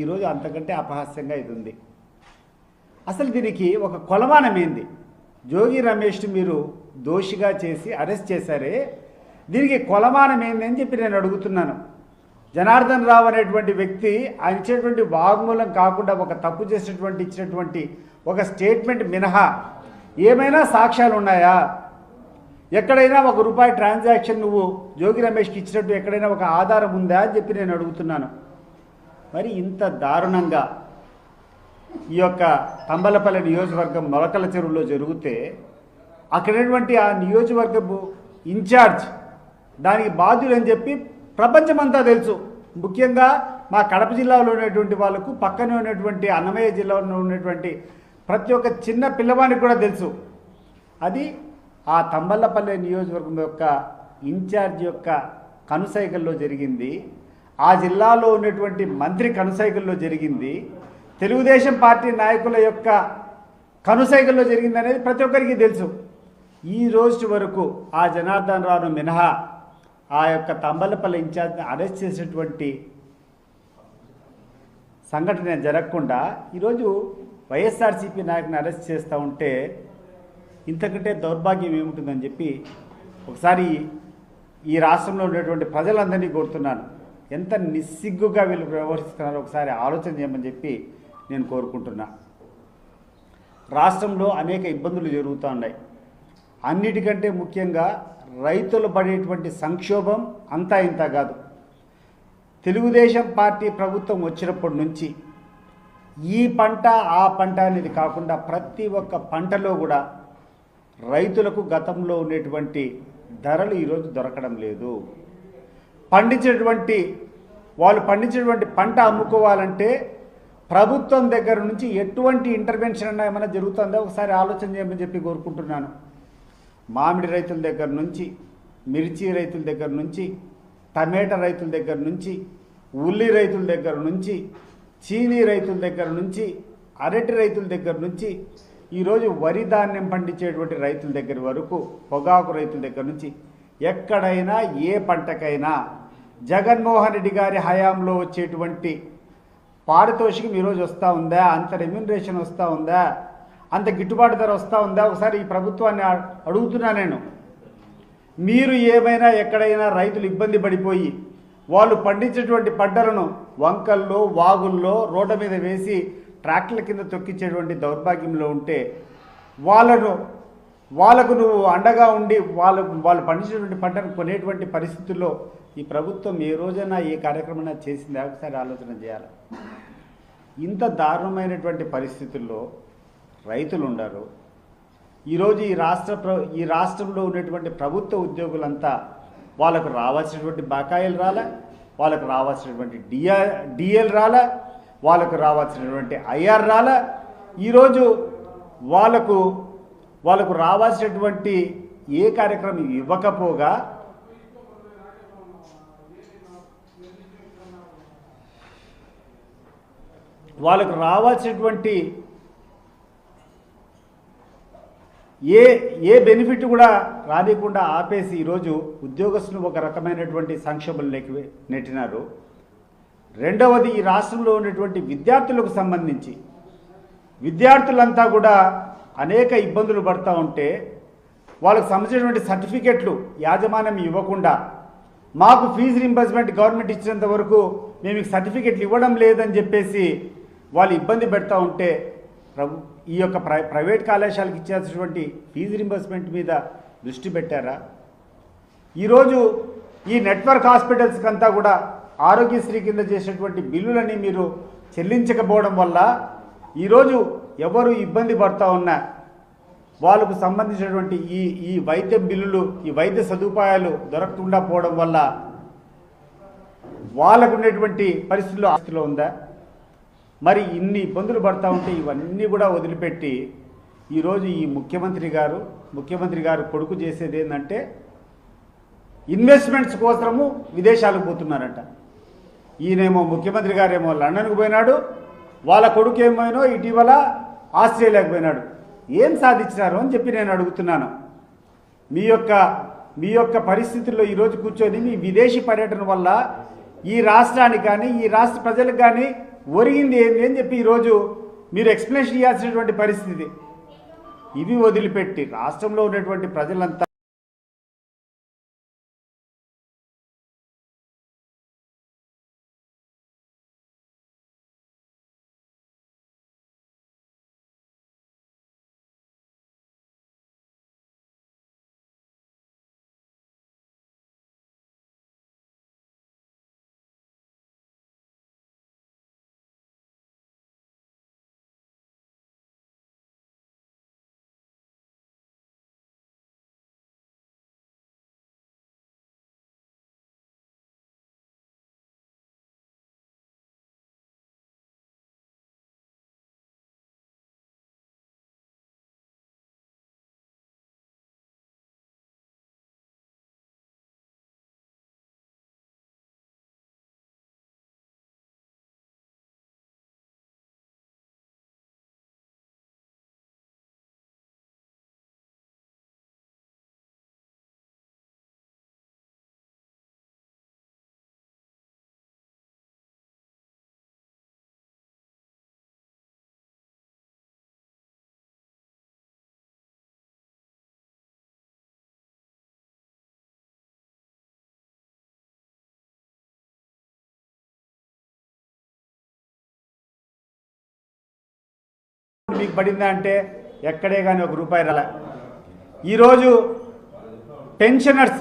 ఈరోజు అంతకంటే అపహాస్యంగా ఇది ఉంది అసలు దీనికి ఒక కొలమానం ఏంది? జోగి రమేష్ని మీరు దోషిగా చేసి అరెస్ట్ చేశారే దీనికి కొలమానమేంది అని చెప్పి నేను అడుగుతున్నాను. జనార్దన్ రావు అనేటువంటి వ్యక్తి ఆయన ఇచ్చేటువంటి వాగ్మూలం కాకుండా ఒక తప్పు చేసినటువంటి ఇచ్చినటువంటి ఒక స్టేట్మెంట్ మినహా ఏమైనా సాక్ష్యాలు ఉన్నాయా? ఎక్కడైనా ఒక రూపాయి ట్రాన్సాక్షన్ నువ్వు జోగి రమేష్కి ఇచ్చినట్టు ఎక్కడైనా ఒక ఆధారం ఉందా అని చెప్పి నేను అడుగుతున్నాను. మరి ఇంత దారుణంగా ఈ యొక్క తంబలపల్లి నియోజకవర్గం మొలకల చెరువులో జరిగితే అక్కడటువంటి ఆ నియోజకవర్గపు ఇన్ఛార్జ్ దానికి బాధ్యులని చెప్పి ప్రపంచమంతా తెలుసు. ముఖ్యంగా మా కడప జిల్లాలో ఉన్నటువంటి వాళ్ళకు పక్కనే ఉన్నటువంటి అన్నమయ్య జిల్లాలో ఉన్నటువంటి ప్రతి ఒక్క చిన్న పిల్లవానికి కూడా తెలుసు. అది ఆ తంబల్లపల్లె నియోజకవర్గం యొక్క ఇన్ఛార్జ్ యొక్క కనుసైగల్లో జరిగింది. ఆ జిల్లాలో ఉన్నటువంటి మంత్రి కనుసైగల్లో జరిగింది. తెలుగుదేశం పార్టీ నాయకుల యొక్క కనుసైగల్లో జరిగింది అనేది ప్రతి ఒక్కరికి తెలుసు. ఈ రోజు వరకు ఆ జనార్దన్ రావును మినహా ఆ యొక్క తంబలపల్లి ఇన్ఛార్జ్ని అరెస్ట్ చేసినటువంటి సంఘటన జరగకుండా ఈరోజు వైఎస్ఆర్సీపీ నాయకుని అరెస్ట్ చేస్తూ ఉంటే ఇంతకంటే దౌర్భాగ్యం ఏముంటుందని చెప్పి ఒకసారి ఈ రాష్ట్రంలో ఉన్నటువంటి ప్రజలందరినీ కోరుతున్నాను. ఎంత నిస్సిగ్గుగా వీళ్ళు వ్యవహరిస్తున్నారో ఒకసారి ఆలోచన చేయమని చెప్పి నేను కోరుకుంటున్నా. రాష్ట్రంలో అనేక ఇబ్బందులు జరుగుతూ ఉన్నాయి. అన్నిటికంటే ముఖ్యంగా రైతులు పడేటువంటి సంక్షోభం అంతా ఇంత కాదు. తెలుగుదేశం పార్టీ ప్రభుత్వం వచ్చినప్పటి నుంచి ఈ పంట ఆ పంట అనేది కాకుండా ప్రతి ఒక్క పంటలో కూడా రైతులకు గతంలో ఉండేటువంటి ధరలు ఈరోజు దొరకడం లేదు. పండించినటువంటి వాళ్ళు పండించినటువంటి పంట అమ్ముకోవాలంటే ప్రభుత్వం దగ్గర నుంచి ఎటువంటి ఇంటర్వెన్షన్ అన్నా ఏమైనా జరుగుతుందో? ఒకసారి ఆలోచన చేయమని చెప్పి కోరుకుంటున్నాను. మామిడి రైతుల దగ్గర నుంచి మిర్చి రైతుల దగ్గర నుంచి టమాటా రైతుల దగ్గర నుంచి ఉల్లి రైతుల దగ్గర నుంచి చీనీ రైతుల దగ్గర నుంచి అరటి రైతుల దగ్గర నుంచి ఈరోజు వరి ధాన్యం పండించేటువంటి రైతుల దగ్గర వరకు పొగాకు రైతుల దగ్గర నుంచి ఎక్కడైనా ఏ పంటకైనా జగన్మోహన్ రెడ్డి గారి హయాంలో వచ్చేటువంటి పారితోషికం ఈరోజు వస్తూ ఉందా? అంత రెమ్యునరేషన్ వస్తూ ఉందా? అంత గిట్టుబాటు ధర వస్తూ ఉందా? ఒకసారి ఈ ప్రభుత్వాన్ని అడుగుతున్నా నేను. మీరు ఏమైనా ఎక్కడైనా రైతులు ఇబ్బంది పడిపోయి వాళ్ళు పండించేటువంటి పంటలను వంకల్లో వాగుల్లో రోడ్ల మీద వేసి ట్రాక్టర్ల కింద తొక్కించేటువంటి దౌర్భాగ్యంలో ఉంటే వాళ్ళను వాళ్ళకు నువ్వు అండగా ఉండి వాళ్ళు వాళ్ళు పండించినటువంటి పంటను కొనేటువంటి పరిస్థితుల్లో ఈ ప్రభుత్వం ఏ రోజైనా ఏ కార్యక్రమం చేసింది ఒకసారి ఆలోచన చేయాలి. ఇంత దారుణమైనటువంటి పరిస్థితుల్లో రైతులు ఉండరు. ఈరోజు ఈ రాష్ట్ర ప్ర ఈ రాష్ట్రంలో ఉన్నటువంటి ప్రభుత్వ ఉద్యోగులంతా వాళ్ళకు రావాల్సినటువంటి బకాయిలు రాలే వాళ్ళకు రావాల్సినటువంటి డిఆర్ డిఎల్ రాలే వాళ్ళకు రావాల్సినటువంటి ఐఆర్ రాలే. ఈరోజు వాళ్ళకు వాళ్ళకు రావాల్సినటువంటి ఏ కార్యక్రమం ఇవ్వకపోగా వాళ్ళకు రావాల్సినటువంటి ఏ ఏ బెనిఫిట్ కూడా రానికుండా ఆపేసి ఈరోజు ఉద్యోగస్తులు ఒక రకమైనటువంటి సంక్షోభంలోకి నెట్టినారు. రెండవది ఈ రాష్ట్రంలో ఉన్నటువంటి విద్యార్థులకు సంబంధించి విద్యార్థులంతా కూడా అనేక ఇబ్బందులు పడుతూ ఉంటే వాళ్ళకు సంబంధించినటువంటి సర్టిఫికెట్లు యాజమాన్యం ఇవ్వకుండా మాకు ఫీజు రింబర్స్మెంట్ గవర్నమెంట్ ఇచ్చినంత వరకు మేము మీకు సర్టిఫికెట్లు ఇవ్వడం లేదని చెప్పేసి వాళ్ళు ఇబ్బంది పెడతా ఉంటే ప్రభు ఈ యొక్క ప్రై ప్రైవేట్ కళాశాలకు ఇచ్చేసినటువంటి ఫీజు రింబర్స్మెంట్ మీద దృష్టి పెట్టారా? ఈరోజు ఈ నెట్వర్క్ హాస్పిటల్స్కి అంతా కూడా ఆరోగ్యశ్రీ కింద చేసినటువంటి బిల్లులని మీరు చెల్లించకపోవడం వల్ల ఈరోజు ఎవరు ఇబ్బంది పడతా ఉన్నా వాళ్ళకు సంబంధించినటువంటి ఈ ఈ వైద్య బిల్లులు ఈ వైద్య సదుపాయాలు దొరకకుండా పోవడం వల్ల వాళ్ళకు ఉండేటువంటి పరిస్థితుల్లో ఆస్తిలో ఉందా? మరి ఇన్ని ఇబ్బందులు పడతా ఉంటే ఇవన్నీ కూడా వదిలిపెట్టి ఈరోజు ఈ ముఖ్యమంత్రి గారు ముఖ్యమంత్రి గారు కొడుకు చేసేది ఏంటంటే ఇన్వెస్ట్మెంట్స్ కోసము విదేశాలకు పోతున్నారంట. ఈయనేమో ముఖ్యమంత్రి గారేమో లండన్కు పోయినాడు వాళ్ళ కొడుకు ఏమైనా ఇటీవల ఆస్ట్రేలియాకు పోయినాడు. ఏం సాధించినారు అని చెప్పి నేను అడుగుతున్నాను. మీ యొక్క మీ యొక్క పరిస్థితుల్లో ఈరోజు కూర్చొని మీ విదేశీ పర్యటన వల్ల ఈ రాష్ట్రానికి కానీ ఈ రాష్ట్ర ప్రజలకు కానీ ఒరిగింది ఏంది అని చెప్పి ఈరోజు మీరు ఎక్స్ప్లెనేషన్ ఇవ్వాల్సినటువంటి పరిస్థితి. ఇవి వదిలిపెట్టి రాష్ట్రంలో ఉన్నటువంటి ప్రజలంతా మీకు పడిందా అంటే ఎక్కడే కానీ ఒక రూపాయి రాలే. ఈరోజు పెన్షనర్స్